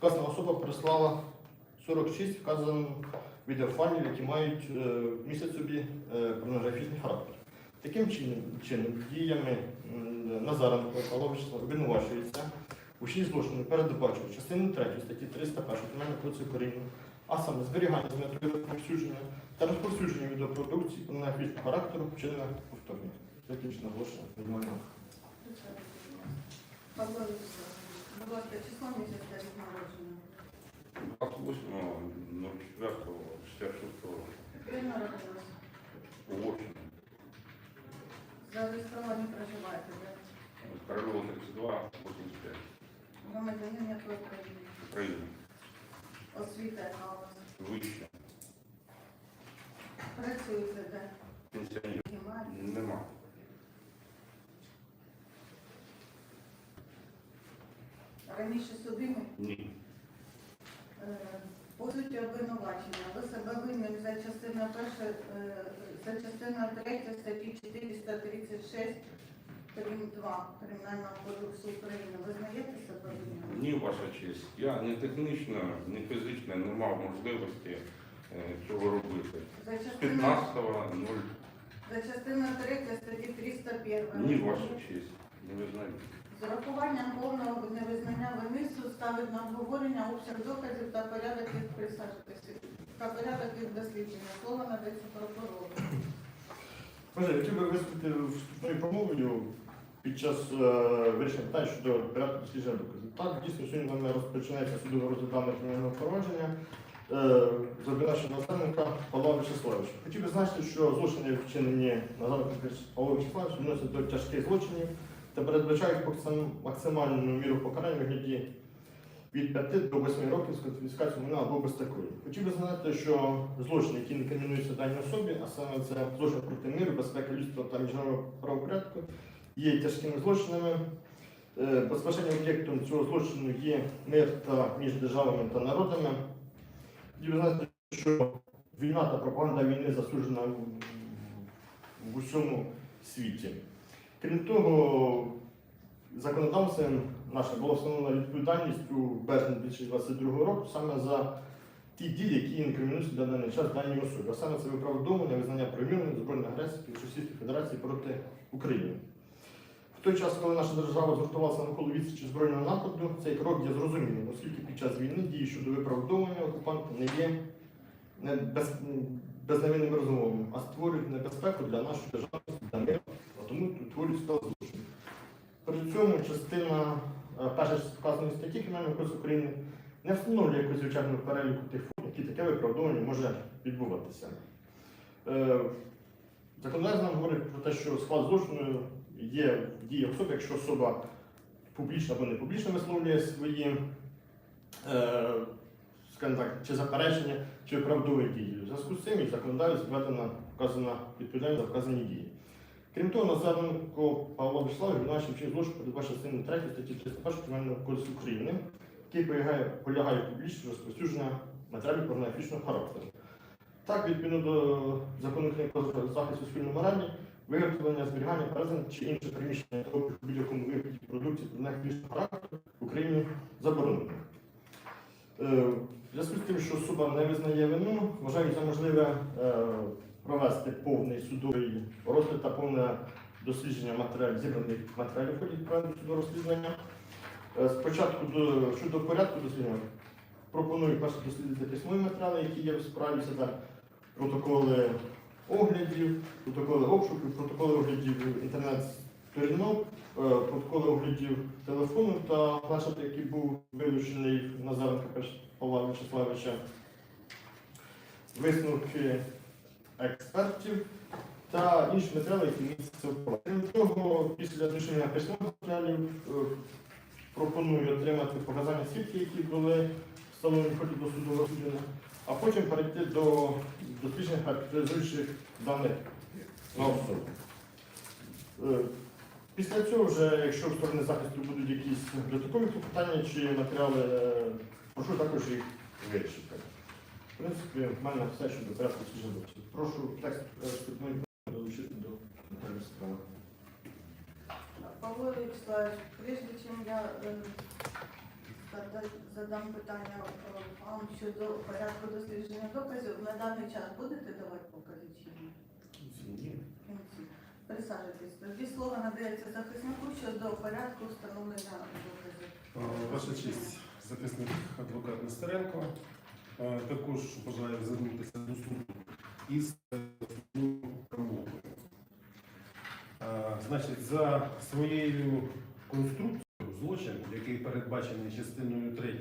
Вказана особа прислала 46 вказаних відеофайлів, які мають е, містять собі е, порнографічний характер. Таким чином, діями Назаренко Павло обвинувачується у шість злочинів передбачує частину 3 статті 301 Кримінального кодексу України, а саме зберігання з метою розповсюдження та розповсюдження відеопродукції порнографічного характеру вчинення повторення. Закінчено оголошення будь ласка, число місяць та рік народження. 28.04.66 року. Ви народилися. У Вовчині. Зареєстровані проживаєте, де? Королева 32, 85. Громадянин якої країни? Україна. Освіта, яка у вас? Вище. Працюєте де? Пенсіонер. Немає. Нема. Раніше судимі? Ні. Е, По суті обвинувачення. Ви себе винним за частина перша, е, за частина третя статті 436 крім 2 Кримінального кодексу України. Ви знаєте себе винним? Ні, ваша честь. Я не технічно, не фізично не мав можливості е, цього робити. За З частина 15.0. За частина 3 статті 301. Ні, ваша честь. Не визнаю. З урахуванням повного невизнання вини суд ставить на обговорення обсяг доказів та порядок їх присаджуватися та порядок їх дослідження. Слово надається прокурору. Може, хотів би виступити вступною промовою під час е, вирішення питань щодо порядку дослідження доказів. Так, дійсно, сьогодні нами розпочинається судове розгляд даного кримінального провадження е, з обвинувачення Назаренка Павла Вячеславовича. Хотів би значити, що злочини, вчинені Назаренком Павлом Вячеславовичем, відносять до тяжких злочинів та передбачають максимальну міру покарання вигляді від 5 до 8 років з конфіскацією майна або безстрокові. Хотів би знати, що злочини, які не кримінуються даній особі, а саме це злочин проти миру, безпеки людства та міжнародного правопорядку, є тяжкими злочинами. Е, Безпосереднім об'єктом цього злочину є мир та між державами та народами. Хотів би знати, що війна та пропаганда війни засуджена в усьому світі. Крім того, законодавцем наше було встановлено відповідальність у березні 2022 року саме за ті дії, які інкримінуються на даний час даній особі. А саме це виправдовування, визнання провини збройної агресії Російської Федерації проти України. В той час, коли наша держава згуртувалася навколо відсічі збройного нападу, цей крок є зрозумілим, оскільки під час війни дії щодо виправдовування окупанта не є без, безневинними розмовами, а створюють небезпеку для нашої державності, для миру, тому утворюють став злочин. При цьому частина е, перша вказаної статті Кримінального кодексу України не встановлює якогось звичайного переліку тих форм, які таке виправдовування може відбуватися. Е, Законодавець нам говорить про те, що склад злочину є в дії особи, якщо особа публічно або не публічно висловлює свої, е, так, чи заперечення, чи виправдовує дії. В зв'язку з цим і законодавець введена вказана відповідальність за вказані дії. Крім того, Назаренко Павло Вячеслав виконавчим чином злочин передбачив частини 3 статті 301 Кримінального кодексу України, який полягає, полягає в публічне розповсюдження матеріалів порнографічного характеру. Так, відповідно до закону про захист суспільної моралі, виготовлення, зберігання, передання чи інше приміщення обіг у будь-якому вигляді продукції порнографічного характеру в Україні заборонено. Е, В зв'язку з тим, що особа не визнає вину, вважаю за можливе е, провести повний судовий розгляд та повне дослідження матеріалів, зібраних матеріалів ході проведення судового розслідування. Е, Спочатку до, щодо порядку дослідження пропоную перше дослідити письмові матеріали, які є в справі, це протоколи оглядів, протоколи обшуків, протоколи оглядів інтернет-сторінок, е, протоколи оглядів телефону та планшет, який був вилучений Назаренка Павла Вячеславовича, висновки експертів та інші матеріали, які містяться в. Крім того, після дослідження письмових матеріалів е, пропоную отримати показання свідків, які були встановлені в ході до судового розслідування, а потім перейти до дослідження характеризуючих даних на особу. Е, Після цього, вже, якщо в сторони захисту будуть якісь додаткові питання чи матеріали, е, прошу також їх вирішити. В принципі, в мене все щодо порядку дослідження. Прошу текст е, вступної долучити до справи. Павло Вячеславович, прежде чем я э, задам питання е, вам щодо порядку дослідження доказів. На даний час будете давати покази чи ні? Присаджуйтесь. Тоді слово надається захиснику щодо порядку встановлення доказів. Е, Ваша честь, захисник адвокат Нестеренко. Е, Також бажаю звернутися до суду із промовою. Е, Значить, за своєю конструкцією злочин, який передбачений частиною 3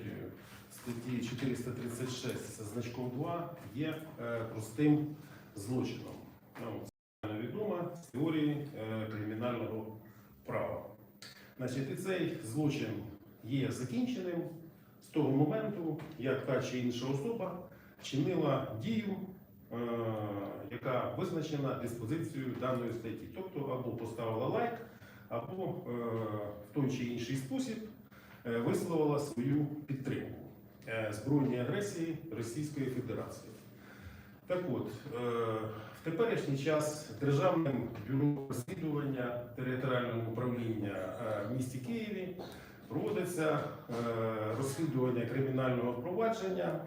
статті 436 зі значком 2, є е, простим злочином. Це відомо з теорії кримінального права. Значить, і цей злочин є закінченим того моменту, як та чи інша особа чинила дію, е, яка визначена диспозицією даної статті. Тобто або поставила лайк, або е, в той чи інший спосіб е, висловила свою підтримку е, збройній агресії Російської Федерації. Так от, е, в теперішній час Державним бюро розслідування територіального управління е, в місті Києві проводиться е, розслідування кримінального провадження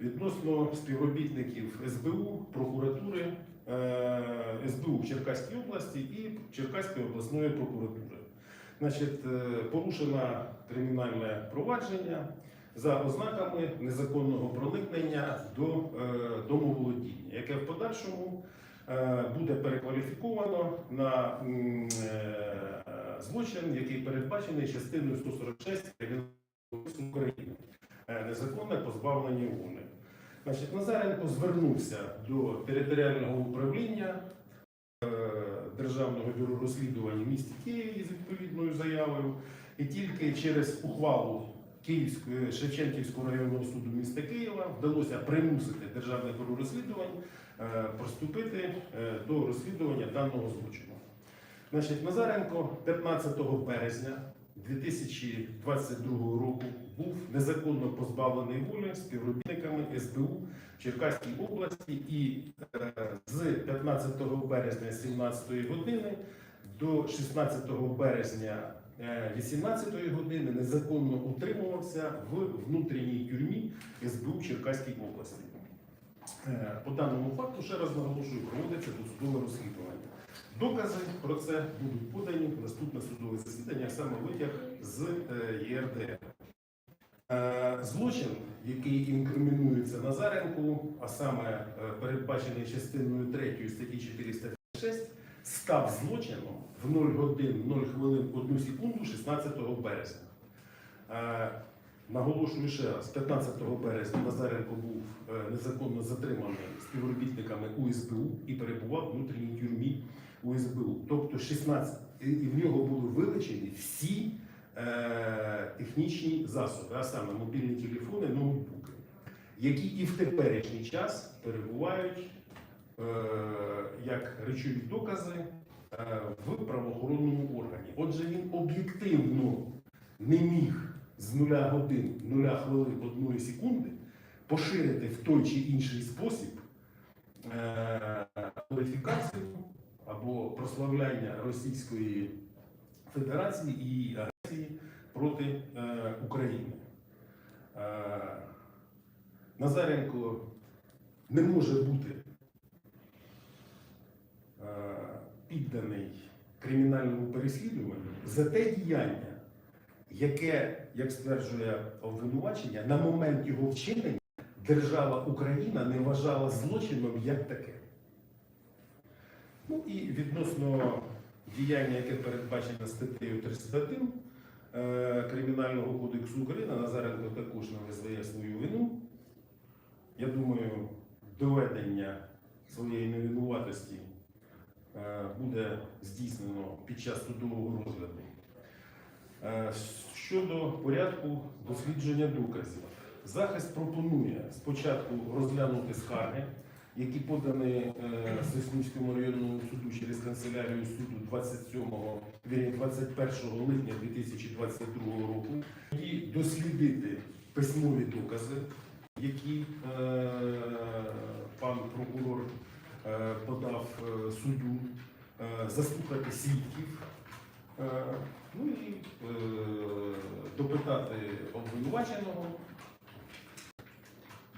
відносно співробітників СБУ, прокуратури е, СБУ в Черкаській області і Черкаської обласної прокуратури. Значить, е, порушено кримінальне провадження за ознаками незаконного проникнення до домоволодіння, яке в подальшому буде перекваліфіковано на злочин, який передбачений частиною 146 Кримінального України е, незаконне позбавлення волі. Значить, Назаренко звернувся до територіального управління е, Державного бюро розслідувань в місті Києві з відповідною заявою, і тільки через ухвалу Київської Шевченківського районного суду міста Києва вдалося примусити Державне бюро розслідувань е, приступити е, до розслідування даного злочину. Значить, Назаренко 15 березня 2022 року був незаконно позбавлений волі співробітниками СБУ в Черкаській області і е, з 15 березня 17 години до 16 березня 18 години незаконно утримувався в внутрішній тюрмі СБУ Черкаській області. Е, По даному факту, ще раз наголошую, проводиться досудове розслідування. Докази про це будуть подані в наступне судове засідання, саме витяг з е, ЄРДР. Е, Злочин, який інкримінується Назаренку, а саме е, передбачений частиною 3 статті 406, став злочином в 0 годин 0 хвилин 1 секунду 16 березня. Наголошую ще раз, 15 березня Назаренко був е, незаконно затриманий співробітниками УСБУ і перебував в внутрішній тюрмі УСБУ. Тобто 16, і і в нього були вилучені всі е, технічні засоби, а саме мобільні телефони, ноутбуки, які і в теперішній час перебувають е, як речові докази е, в правоохоронному органі. Отже, він об'єктивно не міг з нуля годин, нуля хвилин одної секунди поширити в той чи інший спосіб е, кваліфікацію або прославляння Російської Федерації і агресії проти е, України. Е, Назаренко не може бути підданий кримінальному переслідуванню за те діяння, яке, як стверджує обвинувачення, на момент його вчинення держава Україна не вважала злочином як таке. Ну і відносно діяння, яке передбачено статтею 301 е, Кримінального кодексу України, Назаренко також не визнає свою вину. Я думаю, доведення своєї невинуватості е, буде здійснено під час судового розгляду. Е, Щодо порядку дослідження доказів, захист пропонує спочатку розглянути скарги, які подані е, районному суду через канцелярію суду 27, 21 липня 2022 року, і дослідити письмові докази, які е, пан прокурор подав суду, заслухати свідків Ну і е, допитати обвинуваченого,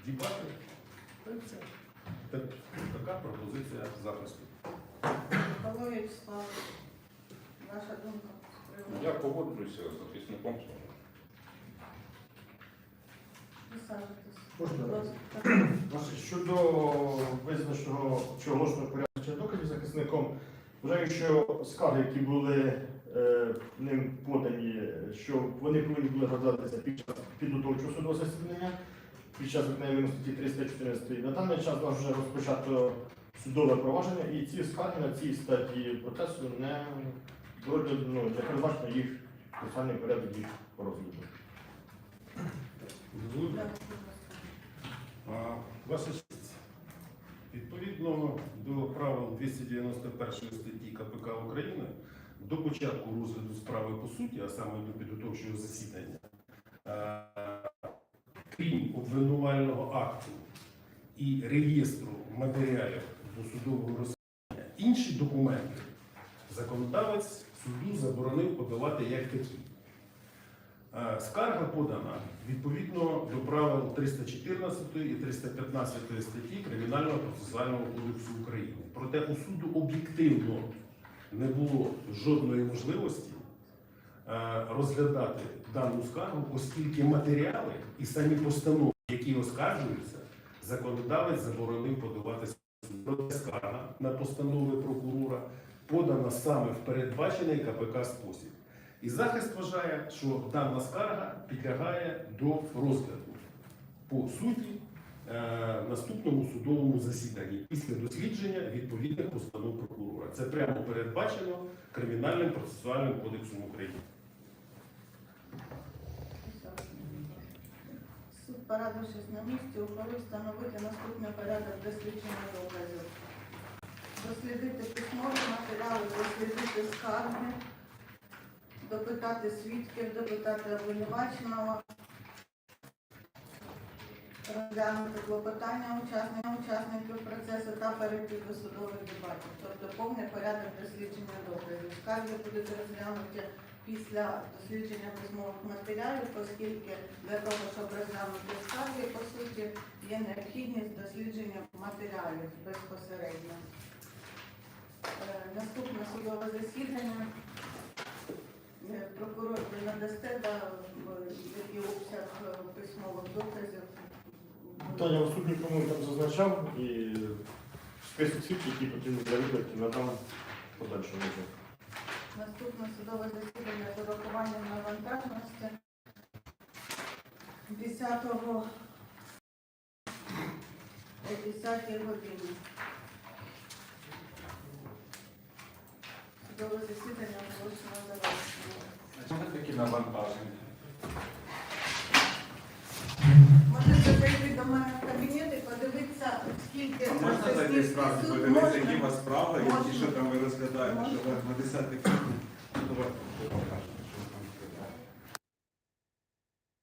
дібати. Та. Так- Така пропозиція захисту. Павло Вячеславович, ваша думка? Я погоджуюся з захисником щодо визначеного чи оголошеного порядку доказів захисником, вважаю, що скарги, які були ним подані, що вони повинні були розглядатися під час підготовчого судового засідання, під час виконання статті 314. На даний час нас вже розпочато судове провадження, і ці скарги на цій статті процесу не ну, не передбачено їх процесуальний порядок їх розгляду. Ваша честь, відповідно до правил 291 статті КПК України, до початку розгляду справи по суті, а саме до підготовчого засідання, е, крім обвинувального акту і реєстру матеріалів до судового розслідування, інші документи законодавець суду заборонив подавати як такі. Е, Скарга подана відповідно до правил 314 і 315 статті Кримінального процесуального кодексу України. Проте у суду об'єктивно не було жодної можливості е, розглядати дану скаргу, оскільки матеріали і самі постанови, які оскаржуються, законодавець заборонив подавати. Скарга на постанови прокурора подана саме в передбачений КПК спосіб. І захист вважає, що дана скарга підлягає до розгляду по суті наступному судовому засіданні після дослідження відповідних постанов прокурора. Це прямо передбачено Кримінальним процесуальним кодексом України. Суд, порадившись на місці, ухвалив встановити наступний порядок дослідження доказів. Дослідити письмові матеріали, дослідити скарги, допитати свідків, допитати обвинуваченого, розглянути клопотання учасників, учасників процесу та до судових дебатів. Тобто повний порядок дослідження доказів. Скарги будуть розглянуті після дослідження письмових матеріалів, оскільки для того, щоб розглянути скарги, по суті, є необхідність дослідження матеріалів безпосередньо. Е, Наступне судове засідання. Е, Прокурор надасте який обсяг е, письмових доказів. Питання у суді, по-моєму, там зазначав і список свідків, які потрібні для виклики, надам подальшому. Наступне судове засідання з урахуванням навантажності 10 о 10 годині. Судове засідання оголошено завершено. Чому такі навантаження? Можете зайти до мене в кабінет і подивитися, скільки А можна зайти справді подивитися, які у вас справи, які що там ви розглядаєте, що на 10 квітня? Покажемо.